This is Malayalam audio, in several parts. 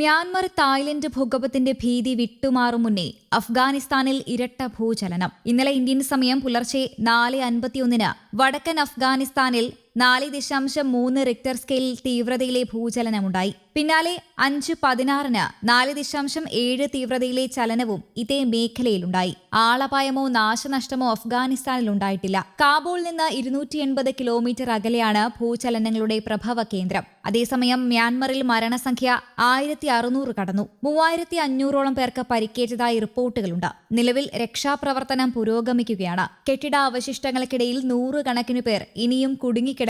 മ്യാൻമർ തായ്ലൻഡ് ഭൂകമ്പത്തിന്റെ ഭീതി വിട്ടുമാറും മുന്നേ അഫ്ഗാനിസ്ഥാനിൽ ഇരട്ട ഭൂചലനം. ഇന്നലെ ഇന്ത്യൻ സമയം പുലർച്ചെ നാല് അൻപത്തിയൊന്നിന് വടക്കൻ അഫ്ഗാനിസ്ഥാനിൽ നാല് ദശാംശം മൂന്ന് റിക്ടർ സ്കെയിലിൽ തീവ്രതയിലെ ഭൂചലനമുണ്ടായി. പിന്നാലെ അഞ്ച് പതിനാറിന് നാല് ദശാംശം ഏഴ് തീവ്രതയിലെ ചലനവും ഇതേ മേഖലയിലുണ്ടായി. ആളപായമോ നാശനഷ്ടമോ അഫ്ഗാനിസ്ഥാനിൽ ഉണ്ടായിട്ടില്ല കാബൂൾ നിന്ന് ഇരുന്നൂറ്റി എൺപത് കിലോമീറ്റർ അകലെയാണ് ഭൂചലനങ്ങളുടെ പ്രഭവ കേന്ദ്രം. അതേസമയം മ്യാൻമറിൽ മരണസംഖ്യ ആയിരത്തി അറുന്നൂറ് കടന്നു. മൂവായിരത്തി അഞ്ഞൂറോളം പേർക്ക് പരിക്കേറ്റതായി റിപ്പോർട്ടുകളുണ്ട്. നിലവിൽ രക്ഷാപ്രവർത്തനം പുരോഗമിക്കുകയാണ്. കെട്ടിട അവശിഷ്ടങ്ങൾക്കിടയിൽ നൂറുകണക്കിന് പേർ ഇനിയും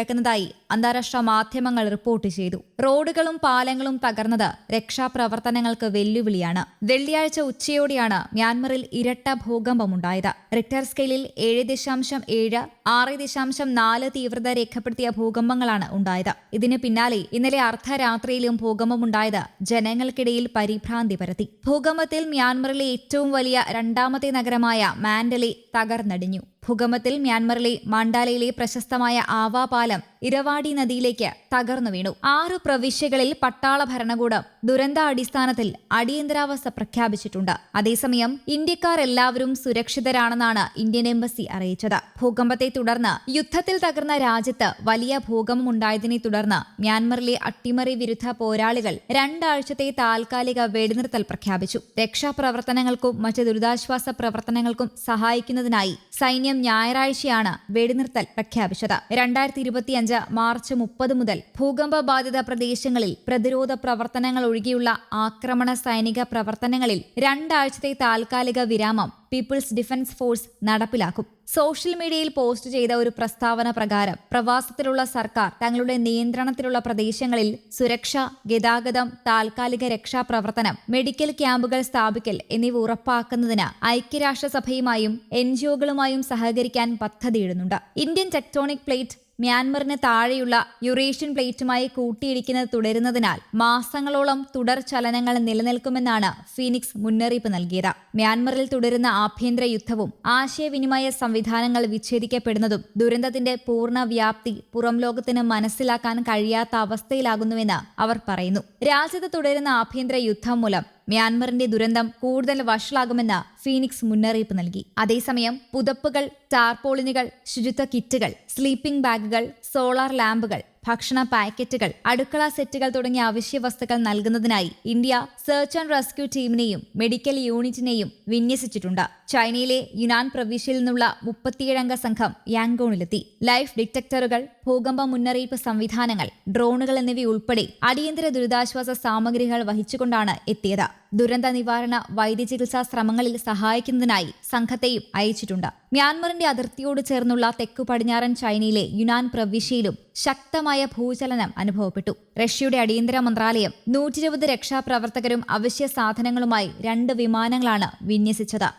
കുടുങ്ങിക്കിടക്കുന്നതായി അന്താരാഷ്ട്ര മാധ്യമങ്ങൾ റിപ്പോർട്ട് ചെയ്തു. റോഡുകളും പാലങ്ങളും തകർന്നത് രക്ഷാപ്രവർത്തനങ്ങൾക്ക് വെല്ലുവിളിയാണ്. വെള്ളിയാഴ്ച ഉച്ചയോടെയാണ് മ്യാൻമറിൽ ഇരട്ട ഭൂകമ്പമുണ്ടായത്. റിക്ടർ സ്കെയിലിൽ ഏഴ് ദശാംശം ഏഴ് ആറ് ദശാംശം നാല് തീവ്രത രേഖപ്പെടുത്തിയ ഭൂകമ്പങ്ങളാണ് ഉണ്ടായത്. ഇതിന് പിന്നാലെ ഇന്നലെ അർദ്ധരാത്രിയിലും ഭൂകമ്പമുണ്ടായത് ജനങ്ങൾക്കിടയിൽ പരിഭ്രാന്തി പരത്തി. ഭൂകമ്പത്തിൽ മ്യാൻമറിലെ ഏറ്റവും വലിയ രണ്ടാമത്തെ നഗരമായ മാൻഡലി തകർന്നടിഞ്ഞു. ഭൂകമ്പത്തിൽ മ്യാൻമറിലെ മാണ്ടാലയിലെ പ്രശസ്തമായ ആവാ പാലം ഇരവാടി നദിയിലേക്ക് തകർന്നു വീണു. ആറ് പ്രവിശ്യകളിൽ പട്ടാള ഭരണകൂടം ദുരന്താടിസ്ഥാനത്തിൽ അടിയന്തരാവസ്ഥ പ്രഖ്യാപിച്ചിട്ടുണ്ട്. അതേസമയം ഇന്ത്യക്കാർ എല്ലാവരും സുരക്ഷിതരാണെന്നാണ് ഇന്ത്യൻ എംബസി അറിയിച്ചത്. ഭൂകമ്പത്തെ തുടർന്ന് യുദ്ധത്തിൽ തകർന്ന രാജ്യത്ത് വലിയ ഭൂകമ്പം ഉണ്ടായതിനെ തുടർന്ന് മ്യാൻമറിലെ അട്ടിമറി വിരുദ്ധ പോരാളികൾ രണ്ടാഴ്ചത്തെ താൽക്കാലിക വെടിനിർത്തൽ പ്രഖ്യാപിച്ചു. രക്ഷാപ്രവർത്തനങ്ങൾക്കും മറ്റ് ദുരിതാശ്വാസ പ്രവർത്തനങ്ങൾക്കും സഹായിക്കുന്നതിനായി സൈന്യം ഞായറാഴ്ചയാണ് വെടിനിർത്തൽ പ്രഖ്യാപിച്ചത്. രണ്ടായിരത്തി ഇരുപത്തിയഞ്ച് മാർച്ച് മുപ്പത് മുതൽ ഭൂകമ്പ ബാധിത പ്രദേശങ്ങളിൽ പ്രതിരോധ പ്രവർത്തനങ്ങൾ ഒഴികെയുള്ള ആക്രമണ സൈനിക പ്രവർത്തനങ്ങളിൽ രണ്ടാഴ്ചത്തെ താൽക്കാലിക വിരാമം പീപ്പിൾസ് ഡിഫൻസ് ഫോഴ്സ് നടപ്പിലാക്കും. സോഷ്യൽ മീഡിയയിൽ പോസ്റ്റ് ചെയ്ത ഒരു പ്രസ്താവന പ്രകാരം പ്രവാസത്തിലുള്ള സർക്കാർ തങ്ങളുടെ നിയന്ത്രണത്തിലുള്ള പ്രദേശങ്ങളിൽ സുരക്ഷ ഗതാഗതം താൽക്കാലിക രക്ഷാപ്രവർത്തനം മെഡിക്കൽ ക്യാമ്പുകൾ സ്ഥാപിക്കൽ എന്നിവ ഉറപ്പാക്കുന്നതിന് ഐക്യരാഷ്ട്രസഭയുമായും എൻ ജിഒകളുമായും സഹകരിക്കാൻ പദ്ധതിയിടുന്നുണ്ട്. ഇന്ത്യൻ ടെക്ടോണിക് പ്ലേറ്റ് മ്യാൻമറിന് താഴെയുള്ള യുറേഷ്യൻ പ്ലേറ്റുമായി കൂട്ടിയിടിക്കുന്നത് തുടരുന്നതിനാൽ മാസങ്ങളോളം തുടർ ചലനങ്ങൾ നിലനിൽക്കുമെന്നാണ് ഫീനിക്സ് മുന്നറിയിപ്പ് നൽകിയത്. മ്യാൻമറിൽ തുടരുന്ന ആഭ്യന്തര യുദ്ധവും ആശയവിനിമയ സംവിധാനങ്ങൾ വിച്ഛേദിക്കപ്പെടുന്നതും ദുരന്തത്തിന്റെ പൂർണ വ്യാപ്തി പുറം ലോകത്തിന് മനസ്സിലാക്കാൻ കഴിയാത്ത അവസ്ഥയിലാകുന്നുവെന്ന് അവർ പറയുന്നു. രാജ്യത്ത് തുടരുന്ന ആഭ്യന്തര യുദ്ധം മൂലം മ്യാൻമറിന്റെ ദുരന്തം കൂടുതൽ വഷളാകുമെന്ന് ഫീനിക്സ് മുന്നറിയിപ്പ് നൽകി. അതേസമയം പുതപ്പുകൾ ടാർപോളിനുകൾ ശുചിത്വ കിറ്റുകൾ സ്ലീപ്പിംഗ് ബാഗുകൾ സോളാർ ലാമ്പുകൾ ഭക്ഷണ പാക്കറ്റുകൾ അടുക്കള സെറ്റുകൾ തുടങ്ങിയ അവശ്യ വസ്തുക്കൾ നൽകുന്നതിനായി ഇന്ത്യ സെർച്ച് ആൻഡ് റെസ്ക്യൂ ടീമിനെയും മെഡിക്കൽ യൂണിറ്റിനെയും വിന്യസിച്ചിട്ടുണ്ട്. ചൈനയിലെ യുനാൻ പ്രവിശ്യയിൽ നിന്നുള്ള മുപ്പത്തിയേഴംഗ സംഘം യാങ്കോണിലെത്തി. ലൈഫ് ഡിറ്റക്ടറുകൾ ഭൂകമ്പ മുന്നറിയിപ്പ് സംവിധാനങ്ങൾ ഡ്രോണുകൾ എന്നിവയുൾപ്പെടെ അടിയന്തര ദുരിതാശ്വാസ സാമഗ്രികൾ വഹിച്ചുകൊണ്ടാണ് എത്തിയത്. ദുരന്ത നിവാരണ വൈദ്യചികിത്സാ ശ്രമങ്ങളിൽ സഹായിക്കുന്നതിനായി സംഘത്തെയും അയച്ചിട്ടുണ്ട്. മ്യാൻമറിന്റെ അതിർത്തിയോട് ചേർന്നുള്ള തെക്കു പടിഞ്ഞാറൻ ചൈനയിലെ യുനാൻ പ്രവിശ്യയിലും ശക്തമായ ഭൂചലനം അനുഭവപ്പെട്ടു. റഷ്യയുടെ അടിയന്തര മന്ത്രാലയം നൂറ്റിരുപത് രക്ഷാപ്രവർത്തകരും അവശ്യ സാധനങ്ങളുമായി രണ്ട് വിമാനങ്ങളാണ് വിന്യസിച്ചത്.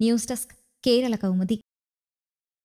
News desk Kerala Kaumudi.